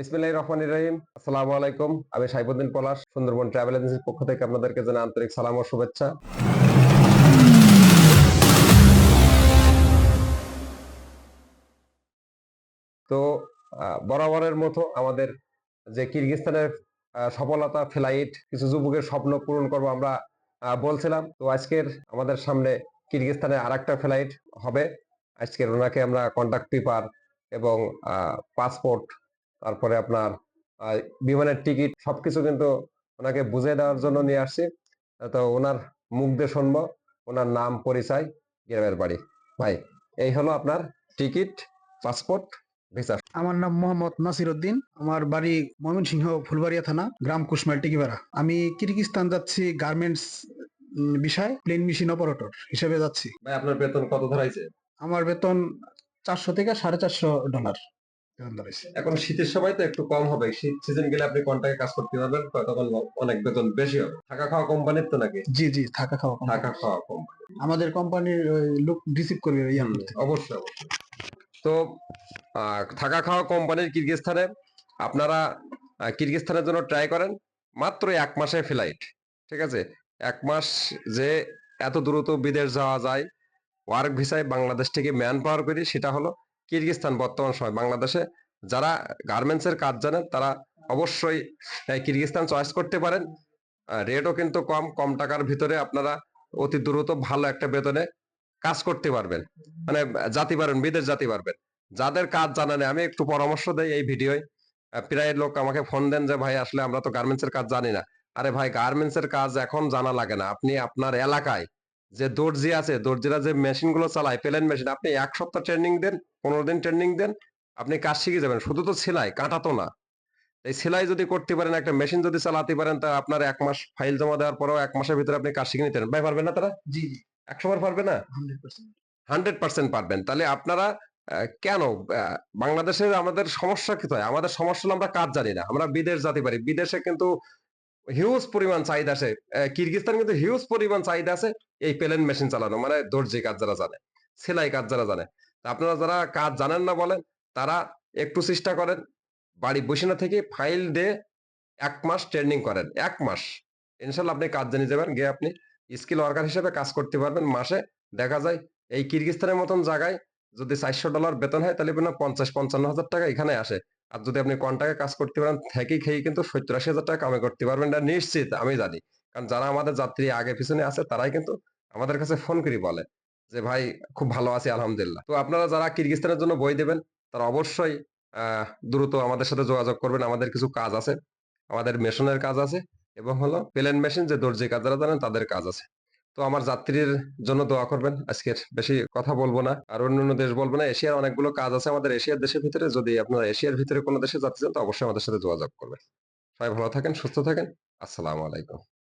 বিসমিল্লাহির রহমানির রহিম। আসসালামু আলাইকুম। আমি সাইফুদ্দিন পলাশ, সুন্দরবন ট্রাভেল এজেন্সির পক্ষ থেকে আপনাদেরকে জানাই আন্তরিক সালাম ও শুভেচ্ছা। তো বরাবরের মতো আমাদের যে কিরগিস্তানের সফলতা, ফ্লাইট, কিছু যুবকের স্বপ্ন পূরণ করব আমরা বলছিলাম। তো আজকের আমাদের সামনে কিরগিস্তানে আর একটা ফ্লাইট হবে। আজকের ওনাকে আমরা কন্ট্যাক্ট পেপার এবং পাসপোর্ট তারপরে আপনার বিমানের টিকিট সবকিছু কিন্তু ওনাকে বুঝিয়ে দেওয়ার জন্য নিয়ে আসছি। তো ওনার মুখ দিয়ে শুনব ওনার নাম পরিচয় গ্রামের বাড়ি। ভাই এই হলো আপনার টিকিট পাসপোর্ট ভিসা। আমার নাম মোহাম্মদ নাসির উদ্দিন আমার বাড়ি ময়মনসিংহ ফুলবাড়িয়া থানা গ্রাম কুশমাল টিকিপাড়া। আমি কিরগিস্তান যাচ্ছি গার্মেন্টস বিষয় প্লেন মেশিন অপারেটর হিসেবে যাচ্ছি। ভাই আপনার বেতন কত ধরাইছে? আমার বেতন চারশো থেকে সাড়ে চারশো ডলার। এখন শীতের সময় তো একটু কম হবে। শীত সিজন গেলে আপনি কন্ট্রাক্টে কাজ করতে পারবেন তখন অনেক বেতন বেশি হবে। থাকা খাওয়া কোম্পানির তো নাকি? জি জি থাকা খাওয়া থাকা খাওয়া কোম্পানি আমাদের কোম্পানির লোক রিসিভ করবে অবশ্যই অবশ্যই। তো থাকা খাওয়া কোম্পানির কিরগিস্তানে আপনারা আহ, কিরগিস্তানের জন্য ট্রাই করেন। মাত্র এক মাসের ফ্লাইট ঠিক আছে? এক মাস যে এত দ্রুত বিদেশ যাওয়া যায় ওয়ার্ক ভিসায় বাংলাদেশ থেকে ম্যান পাওয়ার করি সেটা হলো কিরগিস্তান বর্তমান সময় বাংলাদেশে। যারা গার্মেন্টসের কাজ জানেন তারা অবশ্যই আহ, কিরগিস্তান চয়েস করতে পারেন। রেটও কিন্তু কম কম টাকার ভিতরে আপনারা অতি দ্রুত ভালো একটা বেতনে কাজ করতে পারবেন। মানে জাতি পারবেন বিদেশ জাতি পারবেন। যাদের কাজ জানা আমি একটু পরামর্শ দেই এই ভিডিওয়। প্রায় লোক আমাকে ফোন দেন যে ভাই আসলে আমরা তো গার্মেন্টস এর কাজ জানি না। আরে ভাই গার্মেন্টস এর কাজ এখন জানা লাগে না। আপনি আপনার এলাকায় যে দর্জি আছে দর্জিরা যে মেশিনগুলো চালায় প্লেন মেশিন আপনি এক সপ্তাহ ট্রেনিং দেন পনেরো দিন ট্রেনিং দেন আপনি কাজ শিখে যাবেন। শুধু তো সেলাই কাটা তো না। এই সেলাই যদি করতে পারেন একটা মেশিন যদি চালাতে পারেন তা আপনার এক মাস ফাইল জমা দেওয়ার পরেও এক মাসের ভিতরে আপনি কাজ শিখে নিতে পারেন। ভাই পারবেন না তারা? জি একশো বার পারবে না? Hundred percent. পারবেন। তাহলে আপনারা কেন বাংলাদেশের আমাদের সমস্যা কি হয়? আমাদের সমস্যা হলো আমরা কাজ জানি না আমরা বিদেশ যেতে পারি। বিদেশে কিন্তু হিউজ পরিমাণ চাহিদা আছে। কিরগিস্তান কিন্তু হিউজ পরিমাণ চাহিদা আছে এই প্লেন মেশিন চালানো মানে দর্জি কাজ যারা জানে, সেলাই কাজ যারা জানে। আপনারা যারা কাজ জানেন না বলেন, তারা একটু চেষ্টা করেন, বাড়ি বসে না থেকে ফাইল দিয়ে এক মাস ট্রেনিং করেন, এক মাস। ইনশাল্লাহ আপনি কাজ জানিয়ে যাবেন গিয়ে আপনি স্কিল ওয়ার্কার হিসেবে কাজ করতে পারবেন মাসে। দেখা যায় এই কিরগিস্তানের মতন জায়গায় যদি চারশো ডলার বেতন হয়, তাহলে পঞ্চাশ পঞ্চান্ন হাজার টাকা এখানে আসে। আর যদি আপনি কন্টাকে কাজ করতে পারেন থেকেই খেয়ে কিন্তু সত্তর আশি হাজার টাকা কামাই করতে পারবেন এটা নিশ্চিত আমি জানি। কারণ যারা আমাদের যাত্রী আগে পিছনে আছে, তারাই কিন্তু আমাদের কাছে ফোন করে বলে যে, ভাই, খুব ভালো আছি, আলহামদুলিল্লাহ। তো আপনারা যারা কিরগিস্তানের জন্য বই দেবেন, তারা অবশ্যই দ্রুত আমাদের সাথে যোগাযোগ করবেন। আমাদের কিছু কাজ আছে, আমাদের মেশিনের কাজ আছে এবং হলো প্লেন মেশিন যে দর্জি কাজ যারা জানেন, তাদের কাজ আছে। তো আমার যাত্রীর জন্য দোয়া করবেন। আজকের বেশি কথা বলব না। আর অন্য অন্য দেশ বলব না, এশিয়ার অনেকগুলো কাজ আছে আমাদের এশিয়ার দেশের ভিতরে। যদি আপনারা এশিয়ার ভিতরে কোনো দেশে যাতে চান তো অবশ্যই আমাদের সাথে যোগাযোগ করবেন। সবাই ভালো থাকেন, সুস্থ থাকেন। আসসালামু আলাইকুম।